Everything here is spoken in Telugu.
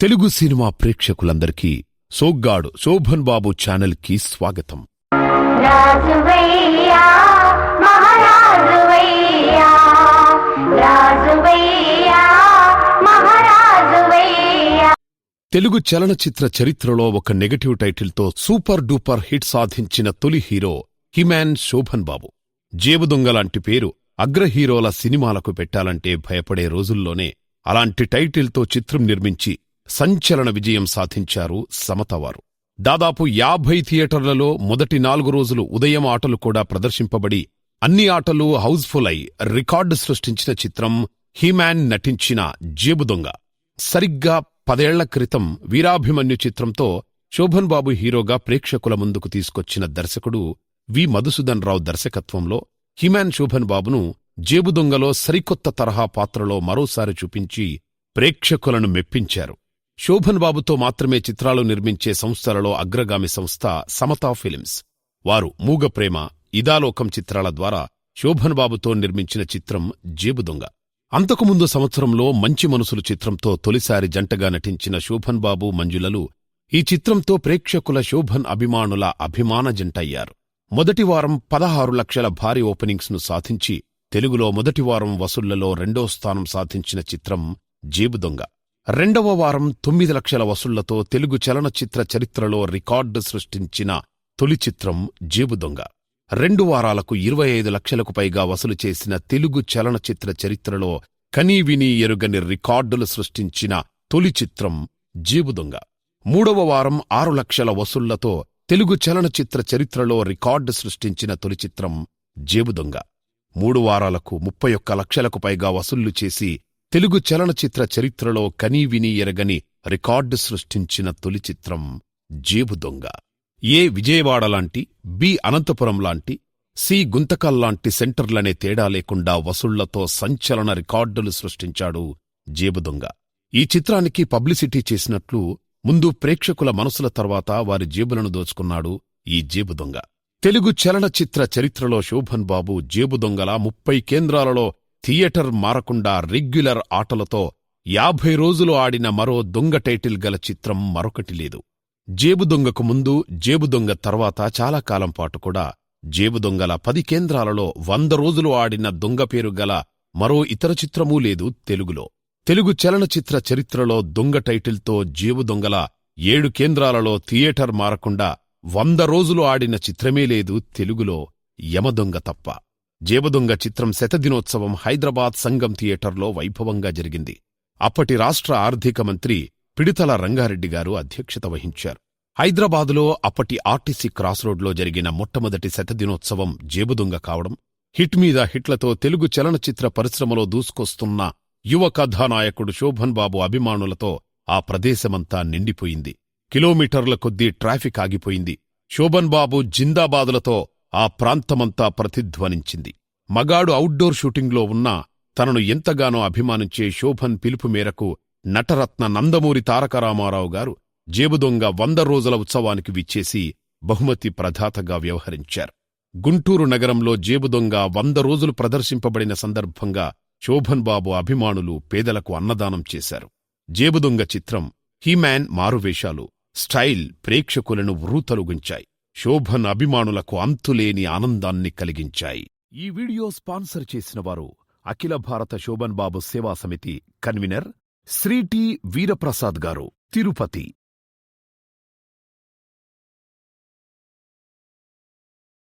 తెలుగు సినిమా ప్రేక్షకులందరికీ సోగ్గాడు శోభన్ బాబు ఛానల్కి స్వాగతం తెలుగు చలనచిత్ర చరిత్రలో ఒక నెగటివ్ టైటిల్తో సూపర్ డూపర్ హిట్ సాధించిన తొలి hero He Man Sobhan Babu. Jebudonga లాంటి పేరు అగ్ర హీరోల సినిమాలకు పెట్టాలంటే భయపడే రోజుల్లోనే అలాంటి టైటిల్తో చిత్రం నిర్మించి సంచలన విజయం సాధించారు సమతవారు. దాదాపు యాభై థియేటర్లలో మొదటి నాలుగు రోజులు ఉదయం ఆటలు కూడా ప్రదర్శింపబడి అన్ని ఆటలు హౌస్ఫుల్ అయి రికార్డు సృష్టించిన చిత్రం హిమాన్ నటించిన జేబుదొంగ సరిగ్గా పదేళ్ళ క్రితం వీరాభిమన్యు చిత్రంతో శోభన్ బాబు హీరోగా ప్రేక్షకుల ముందుకు తీసుకొచ్చిన దర్శకుడు వి. మధుసూదన్ రావు దర్శకత్వంలో హిమాన్ శోభన్ బాబును జేబుదొంగలో సరికొత్త తరహా పాత్రలో మరోసారి చూపించి ప్రేక్షకులను మెప్పించారు. శోభన్ బాబుతో మాత్రమే చిత్రాలు నిర్మించే సంస్థలలో అగ్రగామి సంస్థ సమతా ఫిలిమ్స్. వారు మూగ ప్రేమ ఇదాలోకం చిత్రాల ద్వారా శోభన్ బాబుతో నిర్మించిన చిత్రం జేబుదొంగ అంతకుముందు సంవత్సరంలో మంచి మనసులు చిత్రంతో తొలిసారి జంటగా నటించిన శోభన్ బాబు మంజులలు ఈ చిత్రంతో ప్రేక్షకుల శోభన్ అభిమానుల అభిమాన జంటయ్యారు. మొదటి వారం పదహారు లక్షల భారీ ఓపెనింగ్స్ను సాధించి తెలుగులో మొదటి వారం వసూళ్ళలో రెండో స్థానం సాధించిన చిత్రం జేబుదొంగ రెండవ వారం తొమ్మిది లక్షల వసూళ్ళతో తెలుగు చలనచిత్ర చరిత్రలో రికార్డు సృష్టించిన తొలి చిత్రం జేబుదొంగ రెండు వారాలకు ఇరవై ఐదు లక్షలకు పైగా వసూలు చేసిన తెలుగు చలనచిత్ర చరిత్రలో కనీవినీ ఎరుగని రికార్డులు సృష్టించిన తొలి చిత్రం జేబుదొంగ మూడవ వారం ఆరు లక్షల వసూళ్ళతో తెలుగు చలనచిత్ర చరిత్రలో రికార్డు సృష్టించిన తొలి చిత్రం జేబుదొంగ మూడు వారాలకు ముప్పై ఒక్క లక్షలకు పైగా వసూళ్ళు చేసి తెలుగు చలనచిత్ర చరిత్రలో కనీవినీ ఎరగని రికార్డు సృష్టించిన తొలి చిత్రం జేబుదొంగ ఏ విజయవాడ లాంటి బి అనంతపురం లాంటి సి గుంతకల్లాంటి సెంటర్లనే తేడా లేకుండా వసూళ్ళతో సంచలన రికార్డులు సృష్టించాడు జేబుదొంగ ఈ చిత్రానికి పబ్లిసిటీ చేసినట్లు ముందు ప్రేక్షకుల మనసుల తర్వాత వారి జేబులను దోచుకున్నాడు ఈ జేబుదొంగ తెలుగు చలనచిత్ర చరిత్రలో శోభన్ బాబు జేబుదొంగల ముప్పై కేంద్రాలలో థియేటర్ మారకుండా రెగ్యులర్ ఆటలతో యాభై రోజులు ఆడిన మరో దొంగ టైటిల్ గల చిత్రం మరొకటి లేదు. జేబు దొంగకు ముందు జేబుదొంగ తర్వాత చాలా కాలం పాటు కూడా జేబుదొంగల పది కేంద్రాలలో వంద రోజులు ఆడిన దొంగ పేరు గల మరో ఇతర చిత్రమూ లేదు తెలుగులో. తెలుగు చలనచిత్ర చరిత్రలో దొంగ టైటిల్తో జేబు దొంగల ఏడు కేంద్రాలలో థియేటర్ మారకుండా వంద రోజులు ఆడిన చిత్రమే లేదు తెలుగులో యమదొంగ తప్ప. జేబదొంగ చిత్రం శతదినోత్సవం హైదరాబాద్ సంగం థియేటర్లో వైభవంగా జరిగింది. అప్పటి రాష్ట్ర ఆర్థిక మంత్రి పిడితల రంగారెడ్డి గారు అధ్యక్షత వహించారు. హైదరాబాదులో అప్పటి ఆర్టీసీ క్రాస్ రోడ్లో జరిగిన మొట్టమొదటి శతదినోత్సవం జేబుదొంగ కావడం హిట్ మీద హిట్లతో తెలుగు చలనచిత్ర పరిశ్రమలో దూసుకొస్తున్న యువ కథానాయకుడు శోభన్ బాబు అభిమానులతో ఆ ప్రదేశమంతా నిండిపోయింది. కిలోమీటర్ల కొద్దీ ట్రాఫిక్ ఆగిపోయింది. శోభన్ బాబు జిందాబాదులతో ఆ ప్రాంతమంతా ప్రతిధ్వనించింది. మగాడు అవుట్డోర్ షూటింగ్లో ఉన్నా తనను ఎంతగానో అభిమానించే శోభన్ పిలుపు మేరకు నటరత్న నందమూరి తారకరామారావు గారు జేబుదొంగ వంద రోజుల ఉత్సవానికి విచ్చేసి బహుమతి ప్రధాతగా వ్యవహరించారు. గుంటూరు నగరంలో జేబుదొంగ వంద రోజులు ప్రదర్శింపబడిన సందర్భంగా శోభన్ బాబు అభిమానులు పేదలకు అన్నదానం చేశారు. జేబుదొంగ చిత్రం హీమ్యాన్ మారువేషాలు స్టైల్ ప్రేక్షకులను వృతలుగుంచాయి. శోభన్ అభిమానులకు అంతులేని ఆనందాన్ని కలిగించాయి. ఈ వీడియో స్పాన్సర్ చేసిన వారు అఖిల భారత శోభన్ బాబు సేవా సమితి కన్వీనర్ శ్రీటి వీరప్రసాద్ గారు తిరుపతి.